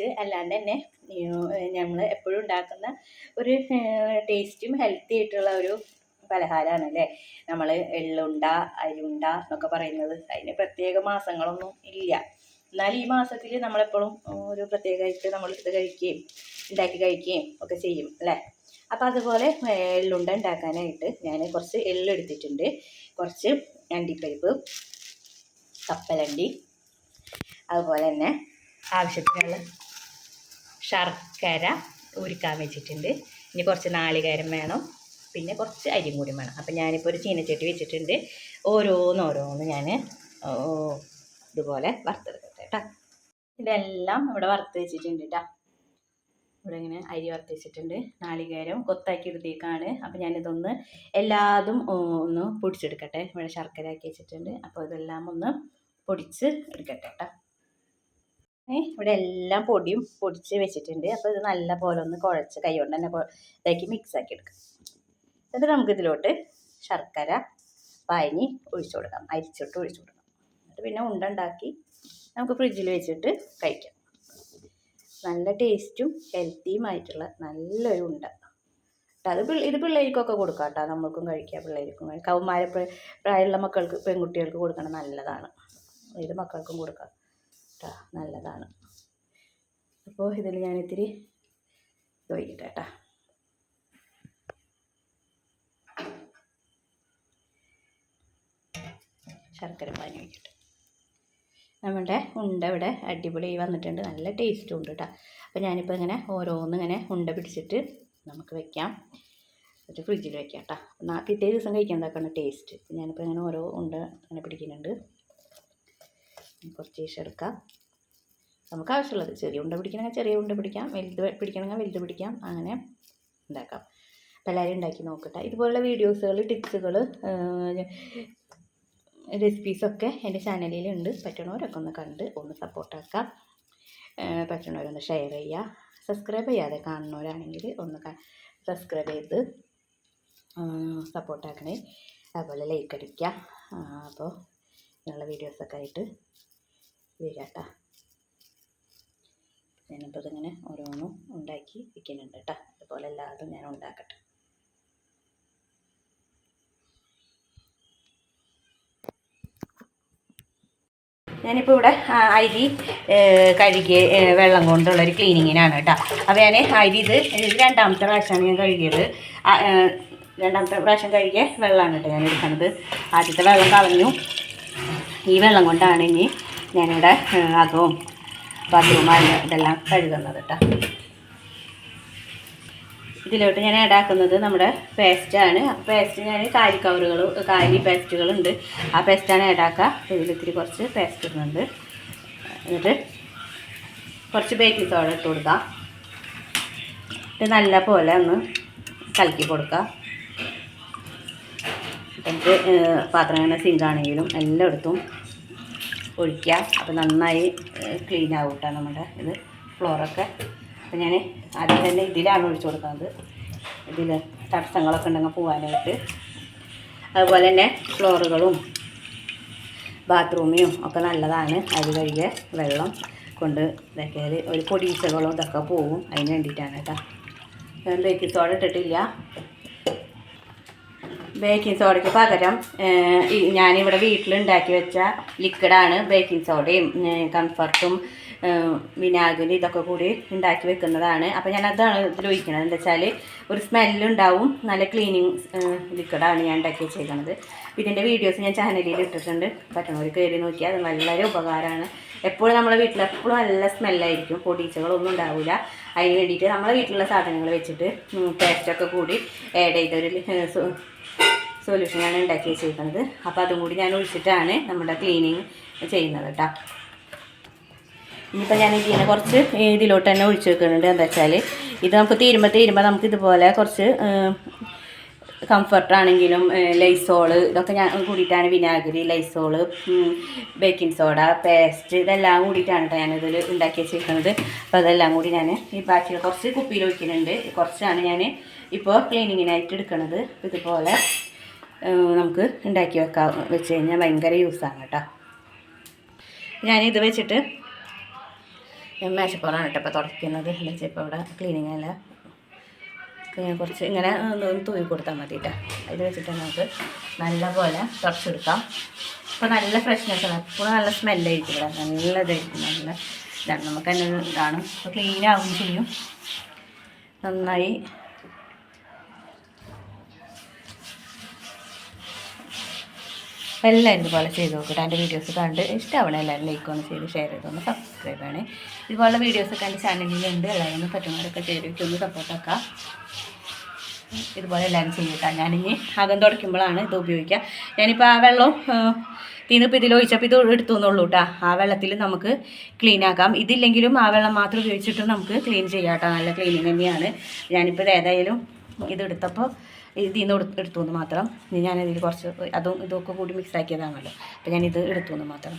സംബന്ധിച്ച് അല്ലാണ്ട് തന്നെ നമ്മൾ എപ്പോഴും ഉണ്ടാക്കുന്ന ഒരു ടേസ്റ്റും ഹെൽത്തി ആയിട്ടുള്ള ഒരു പലഹാരമാണ് അല്ലേ? നമ്മൾ എള്ളുണ്ട അരിയുണ്ട എന്നൊക്കെ പറയുന്നത്. അതിന് പ്രത്യേക മാസങ്ങളൊന്നും ഇല്ല. എന്നാൽ ഈ മാസത്തിൽ നമ്മളെപ്പോഴും ഒരു പ്രത്യേകമായിട്ട് നമ്മൾ ഇത് കഴിക്കുകയും ഉണ്ടാക്കി കഴിക്കുകയും ഒക്കെ ചെയ്യും അല്ലേ? അപ്പം അതുപോലെ എള്ളുണ്ട ഉണ്ടാക്കാനായിട്ട് ഞാൻ കുറച്ച് എള്ളെടുത്തിട്ടുണ്ട് കുറച്ച് അണ്ടിപ്പരിപ്പ് കപ്പലണ്ടി അതുപോലെ തന്നെ ആവശ്യത്തിനുള്ള ശർക്കര ഉരുക്കാൻ വെച്ചിട്ടുണ്ട്. ഇനി കുറച്ച് നാളികേരം വേണം. പിന്നെ കുറച്ച് അരിയും കൂടി വേണം. അപ്പം ഞാനിപ്പോൾ ഒരു ചീനച്ചട്ടി വെച്ചിട്ടുണ്ട്. ഓരോന്ന് ഓരോന്ന് ഞാൻ ഇതുപോലെ വറുത്തെടുക്കട്ടെ കേട്ടോ. ഇതെല്ലാം ഇവിടെ വറുത്ത് വെച്ചിട്ടുണ്ട് കേട്ടോ. ഇവിടെ ഇങ്ങനെ അരി വറുത്ത് വെച്ചിട്ടുണ്ട്. നാളികേരം കൊത്താക്കി എടുത്തേക്കാണ്. അപ്പം ഞാനിതൊന്ന് എല്ലാതും ഒന്ന് പൊടിച്ചെടുക്കട്ടെ. ഇവിടെ ശർക്കര ആക്കി വെച്ചിട്ടുണ്ട്. അപ്പോൾ ഇതെല്ലാം ഒന്ന് പൊടിച്ച് എടുക്കട്ടെ കേട്ടോ. ഇവിടെ എല്ലാം പൊടിയും പൊടിച്ച് വെച്ചിട്ടുണ്ട്. അപ്പോൾ ഇത് നല്ല പോലെ ഒന്ന് കുഴച്ച് കൈ കൊണ്ട് തന്നെ ഇതാക്കി മിക്സ് ആക്കി എടുക്കാം. എന്നിട്ട് നമുക്ക് ഇതിലോട്ട് ശർക്കര പായനി ഒഴിച്ചു കൊടുക്കാം. അരിച്ചിട്ട് ഒഴിച്ചു കൊടുക്കാം. എന്നിട്ട് പിന്നെ ഉണ്ടുണ്ടാക്കി നമുക്ക് ഫ്രിഡ്ജിൽ വെച്ചിട്ട് കഴിക്കാം. നല്ല ടേസ്റ്റും ഹെൽത്തിയും ആയിട്ടുള്ള നല്ലൊരു ഉണ്ട. അത് ഇത് പിള്ളേർക്കൊക്കെ കൊടുക്കാം കേട്ടോ നമ്മൾക്കും കഴിക്കാം പിള്ളേർക്കും കൗമാര പ്രായമുള്ള മക്കൾക്ക് പെൺകുട്ടികൾക്ക് കൊടുക്കണം നല്ലതാണ്. ഇത് മക്കൾക്കും കൊടുക്കാം. കേട്ടോ നല്ലതാണ്. അപ്പോൾ ഇതിൽ ഞാനിത്തിരി ഒഴിക്കട്ടെ കേട്ടോ ശർക്കര പാനി ഒഴിക്കട്ടെ. നമ്മുടെ ഉണ്ട ഇവിടെ അടിപൊളി വന്നിട്ടുണ്ട്. നല്ല ടേസ്റ്റും ഉണ്ട് കേട്ടോ അപ്പോൾ ഞാനിപ്പോൾ ഇങ്ങനെ ഓരോന്ന് ഇങ്ങനെ ഉണ്ട പിടിച്ചിട്ട് നമുക്ക് വെക്കാം. എന്നിട്ട് ഫ്രിഡ്ജിൽ വെക്കാം കേട്ടോ പിറ്റേ ദിവസം കഴിക്കാൻ ടേസ്റ്റ് ഞാനിപ്പോൾ ഇങ്ങനെ ഓരോ ഉണ്ട ഇങ്ങനെ പിടിക്കുന്നുണ്ട്. കുറച്ച് ശേഷം എടുക്കാം. നമുക്ക് ആവശ്യമുള്ളത് ചെറിയ ഉണ്ട പിടിക്കണമെങ്കിൽ ചെറിയ ഉണ്ട പിടിക്കാം വലുത് പിടിക്കണമെങ്കിൽ വലുത് പിടിക്കാം അങ്ങനെ ഉണ്ടാക്കാം അപ്പോൾ എല്ലാവരും ഉണ്ടാക്കി നോക്കട്ടെ. ഇതുപോലുള്ള വീഡിയോസുകൾ ടിപ്സുകൾ റെസിപ്പീസൊക്കെ എന്റെ ചാനലിലുണ്ട്. പറ്റണവരൊക്കെ ഒന്ന് കണ്ട് ഒന്ന് സപ്പോർട്ടാക്കാം പറ്റണവരൊന്ന് ഷെയർ ചെയ്യുക. സബ്സ്ക്രൈബ് ചെയ്യാതെ കാണുന്നവരാണെങ്കിൽ ഒന്ന് സബ്സ്ക്രൈബ് ചെയ്ത് സപ്പോർട്ടാക്കണേ അതുപോലെ ലൈക്ക് അടിക്കുക. അപ്പോൾ ഇങ്ങനെയുള്ള വീഡിയോസൊക്കെ ആയിട്ട് വരാട്ടോ ഞാനിപ്പോൾ ഇതിങ്ങനെ ഓരോന്നും ഉണ്ടാക്കി വയ്ക്കുന്നുണ്ട് കേട്ടോ. അതുപോലെ എല്ലാതും ഞാൻ ഉണ്ടാക്കട്ടെ. ഞാനിപ്പോൾ ഇവിടെ അരി കഴുകിയ വെള്ളം കൊണ്ടുള്ളൊരു ക്ലീനിങ്ങിനാണ് കേട്ടോ. അപ്പോൾ ഞാൻ അരി ഇത് രണ്ടാമത്തെ പ്രാവശ്യമാണ് ഞാൻ കഴുകിയത്. രണ്ടാമത്തെ പ്രാവശ്യം കഴുകിയ വെള്ളമാണ് കേട്ടോ ഞാൻ എടുക്കുന്നത്. ആദ്യത്തെ വെള്ളം കളഞ്ഞു. ഈ വെള്ളം കൊണ്ടാണ് ഇനി ഞാനിവിടെ അതും ബാത്റൂമാണ് ഇതെല്ലാം കഴുകുന്നത് കേട്ടോ. ഇതിലോട്ട് ഞാൻ ആഡാക്കുന്നത് നമ്മുടെ പേസ്റ്റാണ് ആ പേസ്റ്റ് ഞാൻ കാരി കവറുകൾ കാരി പേസ്റ്റുകളുണ്ട് ആ പേസ്റ്റാണ് ആഡാക്കുക ഇതിലിത്തിരി കുറച്ച് പേസ്റ്റ് ഇടുന്നുണ്ട്. എന്നിട്ട് കുറച്ച് ബേക്കിംഗ് സോഡ ഇട്ട് കൊടുക്കാം ഇത് നല്ല പോലെ ഒന്ന് കലക്കി കൊടുക്കുക. എന്നിട്ട് പാത്രം അങ്ങനെ സിങ്കാണെങ്കിലും എല്ലായിടത്തും ഒഴിക്കുക. അപ്പോൾ നന്നായി ക്ലീൻ ആവും കേട്ടോ നമ്മുടെ ഇത് ഫ്ലോറൊക്കെ അപ്പോൾ ഞാൻ ആദ്യം തന്നെ ഇതിലാണ് ഒഴിച്ചു കൊടുക്കുന്നത്. ഇതിൽ തടസ്സങ്ങളൊക്കെ ഉണ്ടെങ്കിൽ പോകാനായിട്ട് അതുപോലെ തന്നെ ഫ്ലോറുകളും ബാത്റൂമിയും ഒക്കെ നല്ലതാണ്. അരി കഴുകിയ വെള്ളം കൊണ്ട് ഇതൊക്കെ ഒരു പൊടീച്ചകളും ഇതൊക്കെ പോവും. അതിന് വേണ്ടിയിട്ടാണ് കേട്ടോ. ബേക്കിംഗ് സോഡ ഇട്ടിട്ടില്ല. ബേക്കിംഗ് സോഡയ്ക്ക് പകരം ഞാനിവിടെ വീട്ടിലുണ്ടാക്കി വെച്ച ലിക്വിഡാണ് ബേക്കിംഗ് സോഡയും കംഫർട്ടും വിനാഗിരി ഇതൊക്കെ കൂടി ഉണ്ടാക്കി വെക്കുന്നതാണ്. അപ്പോൾ ഞാൻ അതാണ് ഇതിൽ ഒഴിക്കുന്നത് എന്താ വെച്ചാൽ ഒരു സ്മെല്ലുണ്ടാവും നല്ല ക്ലീനിങ് ലിക്വിഡാണ് ഞാൻ ഉണ്ടാക്കി വെച്ചേക്കുന്നത് ഇതിന്റെ വീഡിയോസ് ഞാൻ ചാനലിൽ ഇട്ടിട്ടുണ്ട്. പറ്റണവർ കയറി നോക്കിയാൽ അത് വളരെ ഉപകാരമാണ്. എപ്പോഴും നമ്മളെ വീട്ടിൽ എപ്പോഴും നല്ല സ്മെല്ലായിരിക്കും പൊടീച്ചകളൊന്നും ഉണ്ടാവില്ല അതിന് വേണ്ടിയിട്ട് നമ്മളെ വീട്ടിലുള്ള സാധനങ്ങൾ വെച്ചിട്ട് ടേസ്റ്റൊക്കെ കൂടി ആഡ് ചെയ്തൊരു സൊല്യൂഷനാണ് ഉണ്ടാക്കി വെച്ചിരിക്കുന്നത്. അപ്പോൾ അതും കൂടി ഞാൻ ഒഴിച്ചിട്ടാണ് നമ്മുടെ ക്ലീനിങ് ചെയ്യുന്നത് കേട്ടോ. ഇനിയിപ്പോൾ ഞാൻ ഇതിനെ കുറച്ച് ഇതിലോട്ട് തന്നെ ഒഴിച്ച് വെക്കുന്നുണ്ട്. എന്താ വെച്ചാൽ ഇത് നമുക്ക് തീരുമ്പോൾ തീരുമ്പോൾ നമുക്ക് ഇതുപോലെ കുറച്ച് കംഫർട്ടാണെങ്കിലും ലൈസോൾ ഇതൊക്കെ ഞാൻ കൂടിയിട്ടാണ് വിനാഗിരി ലൈസോൾ ബേക്കിംഗ് സോഡ പേസ്റ്റ് ഇതെല്ലാം കൂടിയിട്ടാണ് കേട്ടോ ഞാനിതിൽ ഉണ്ടാക്കി വെച്ചിരിക്കുന്നത്. അപ്പോൾ അതെല്ലാം കൂടി ഞാൻ ഈ ബാക്കിൽ കുറച്ച് കുപ്പിയിൽ ഒഴിക്കുന്നുണ്ട്. കുറച്ചാണ് ഞാൻ ഇപ്പോൾ ക്ലീനിങ്ങിനായിട്ട് എടുക്കുന്നത് ഇതുപോലെ നമുക്ക് ഉണ്ടാക്കി വെക്കാം വെച്ച് കഴിഞ്ഞാൽ ഭയങ്കര യൂസാണ് കേട്ടോ. ഞാനിത് വെച്ചിട്ട് മേശപ്പുറമാണ് കേട്ടോ ഇപ്പോൾ തുടയ്ക്കുന്നത്. എന്താ വെച്ചാൽ ഇപ്പോൾ ഇവിടെ ക്ലീനിങ് അല്ല. ഞാൻ കുറച്ച് ഇങ്ങനെ തൂവി കൊടുത്താൽ മതി കേട്ടോ. ഇത് വെച്ചിട്ട് നമുക്ക് നല്ലപോലെ തുടച്ചെടുക്കാം. അപ്പോൾ നല്ല ഫ്രഷ്നെസ് ആണ്. എപ്പോഴും നല്ല സ്മെല്ലായിരിക്കും ഇവിടെ. നല്ല ഇതായിരിക്കും നല്ല ഇതാണ്. നമുക്ക് തന്നെ ഇതാണ്. അപ്പോൾ ക്ലീൻ ആവുകയും ചെയ്യും. നന്നായി എല്ലാവരും ഇതുപോലെ ചെയ്ത് നോക്കട്ടെ എന്റെ വീഡിയോസ് കണ്ട് ഇഷ്ടമാവണം എല്ലാവരും ലൈക്ക് ഒന്ന് ചെയ്ത് ഷെയർ ചെയ്തൊന്ന് സബ്സ്ക്രൈബ് ചെയ്യണേ ഇതുപോലെ വീഡിയോസൊക്കെ എന്റെ ചാനലിലുണ്ട് എല്ലാവരും പറ്റുന്നവരൊക്കെ ചെയ്തിട്ട് ഒന്ന് സപ്പോർട്ടാക്കാം ഇതുപോലെ എല്ലാവരും ചെയ്യട്ടെ. ഞാനിനി അകം തുടയ്ക്കുമ്പോഴാണ് ഇത് ഉപയോഗിക്കുക ഞാനിപ്പോൾ ആ വെള്ളം തീന്നിപ്പോൾ ഇതിൽ ഒഴിച്ചപ്പോൾ ഇത് എടുത്തു എന്നുള്ളൂ കേട്ടോ ആ വെള്ളത്തിൽ നമുക്ക് ക്ലീൻ ആക്കാം. ഇതില്ലെങ്കിലും ആ വെള്ളം മാത്രം ഉപയോഗിച്ചിട്ട് നമുക്ക് ക്ലീൻ ചെയ്യാം കേട്ടോ നല്ല ക്ലീനിങ് തന്നെയാണ്. ഞാനിപ്പോൾ ഏതായാലും ഇത് എടുത്തപ്പോൾ ഇതിൽ നിന്ന് എടുത്തു എന്ന് മാത്രം. ഞാനതിൽ കുറച്ച് അതും ഇതൊക്കെ കൂടി മിക്സ് ആക്കിയതാണല്ലോ. അപ്പോൾ ഞാൻ ഇത് എടുത്തു എന്ന് മാത്രം.